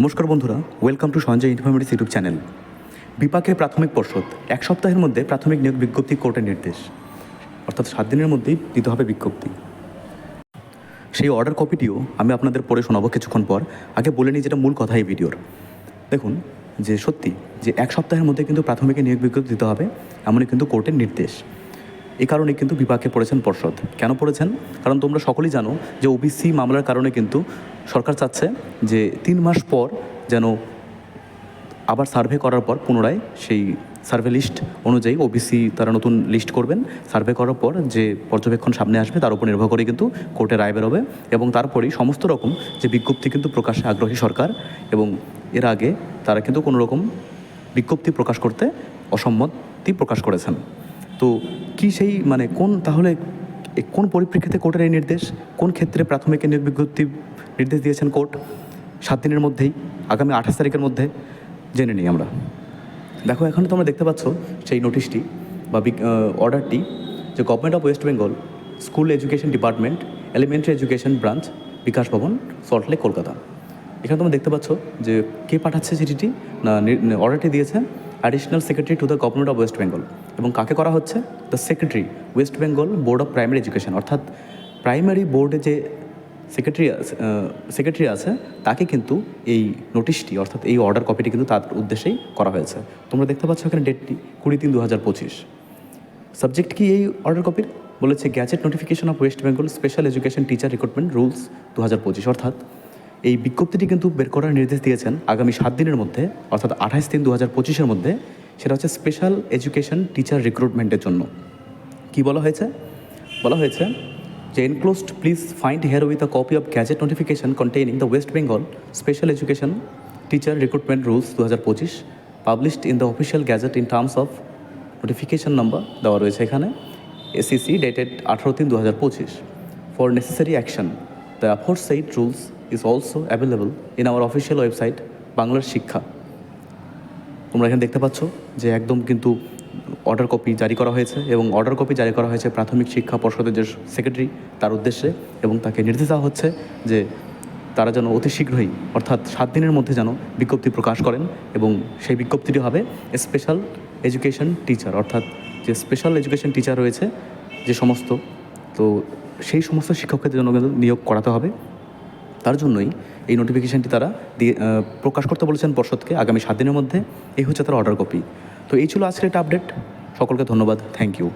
নমস্কার বন্ধুরা welcome to Sanjay informative YouTube channel বিপাকের প্রাথমিক পর্ষদ, এক সপ্তাহের মধ্যে প্রাথমিক নিয়োগ বিজ্ঞপ্তি কোর্টের নির্দেশ। অর্থাৎ সাত দিনের মধ্যেই দিতে হবে বিজ্ঞপ্তি। সেই অর্ডার কপিটিও আমি আপনাদের পড়ে শোনাবো কিছুক্ষণ পর। আগে বলে নিই যেটা মূল কথা এই ভিডিওর। দেখুন, যে সত্যি, যে এক সপ্তাহের মধ্যে কিন্তু প্রাথমিক নিয়োগ বিজ্ঞপ্তি দিতে হবে, এমনই কিন্তু কোর্টের নির্দেশ। এই কারণে কিন্তু বিপাকে পড়েছেন পর্ষদ। কেন পড়েছেন? কারণ তোমরা সকলেই জানো যে ওবিসি মামলার কারণে কিন্তু সরকার চাচ্ছে যে তিন মাস পর যেন আবার সার্ভে করার পর পুনরায় সেই সার্ভে লিস্ট অনুযায়ী ওবিসি তারা নতুন লিস্ট করবেন। সার্ভে করার পর যে পর্যবেক্ষণ সামনে আসবে তার উপর নির্ভর করে কিন্তু কোর্টে রায় বেরোবে এবং তারপরেই সমস্ত রকম যে বিজ্ঞপ্তি কিন্তু প্রকাশে আগ্রহী সরকার এবং এর আগে তারা কিন্তু কোনো রকম বিজ্ঞপ্তি প্রকাশ করতে অসম্মতি প্রকাশ করেছেন। তো কি সেই মানে কোন, তাহলে কোন পরিপ্রেক্ষিতে কোর্টের এই নির্দেশ? কোন ক্ষেত্রে প্রাথমিক বিজ্ঞপ্তি নির্দেশ দিয়েছেন কোর্ট? সাত দিনের মধ্যেই, আগামী আঠাশ তারিখের মধ্যে জেনে নিই আমরা। দেখো, এখানে তোমরা দেখতে পাচ্ছ সেই নোটিশটি বা অর্ডারটি যে government of West Bengal school education department elementary education branch Bikash Bhavan Salt Lake Kolkata. এখানে তোমরা দেখতে পাচ্ছ যে কে পাঠাচ্ছে চিঠিটি, না অর্ডারটি দিয়েছে additional secretary to the government of West Bengal এবং কাকে করা হচ্ছে? The secretary West Bengal board of primary education অর্থাৎ প্রাইমারি বোর্ডে যে সেক্রেটারি সেক্রেটারি আছে, তাকে কিন্তু এই নোটিশটি অর্থাৎ এই অর্ডার কপিটি কিন্তু তার উদ্দেশ্যেই করা হয়েছে। তোমরা দেখতে পাচ্ছ এখানে ডেটটি কুড়ি তিন দু হাজার পঁচিশ। সাবজেক্ট কি এই অর্ডার কপির বলেছে gazette notification of West Bengal special education teacher recruitment rules দু হাজার পঁচিশ, অর্থাৎ এই বিজ্ঞপ্তিটি কিন্তু বের করার নির্দেশ দিয়েছেন আগামী সাত দিনের মধ্যে, অর্থাৎ আঠাশ তিন দু হাজার পঁচিশের মধ্যে সেটা হচ্ছে স্পেশাল এডুকেশন টিচার রিক্রুটমেন্টের জন্য। কি বলা হয়েছে? বলা হয়েছে যে enclosed please find here with a copy of gazette notification containing the West Bengal special education teacher recruitment rules দু হাজার পঁচিশ published in the official gazette in terms of notification number দেওয়া রয়েছে এখানে এসিসি ডেটেড আঠারো তিন দু হাজার পঁচিশ। For necessary action the aforesaid rules is also available in our official website বাংলার শিক্ষা তোমরা এখানে দেখতে পাচ্ছ যে একদম কিন্তু অর্ডার কপি জারি করা হয়েছে এবং অর্ডার কপি জারি করা হয়েছে প্রাথমিক শিক্ষা পর্ষদের যে সেক্রেটারি তার উদ্দেশ্যে এবং তাকে নির্দেশ দেওয়া হচ্ছে যে তারা যেন অতি শীঘ্রই, অর্থাৎ সাত দিনের মধ্যে যেন বিজ্ঞপ্তি প্রকাশ করেন এবং সেই বিজ্ঞপ্তিটি হবে স্পেশাল এডুকেশন টিচার অর্থাৎ যে স্পেশাল এডুকেশন টিচার রয়েছে যে সমস্ত, তো সেই সমস্ত শিক্ষকদের জন্য নিয়োগ করাতে হবে। তার জন্যই এই নোটিফিকেশানটি তারা দিয়ে প্রকাশ করতে বলেছেন পর্ষদকে আগামী সাত দিনের মধ্যে। এই হচ্ছে তার অর্ডার কপি তো এই ছিল আজকের একটা আপডেট সকলকে ধন্যবাদ। Thank you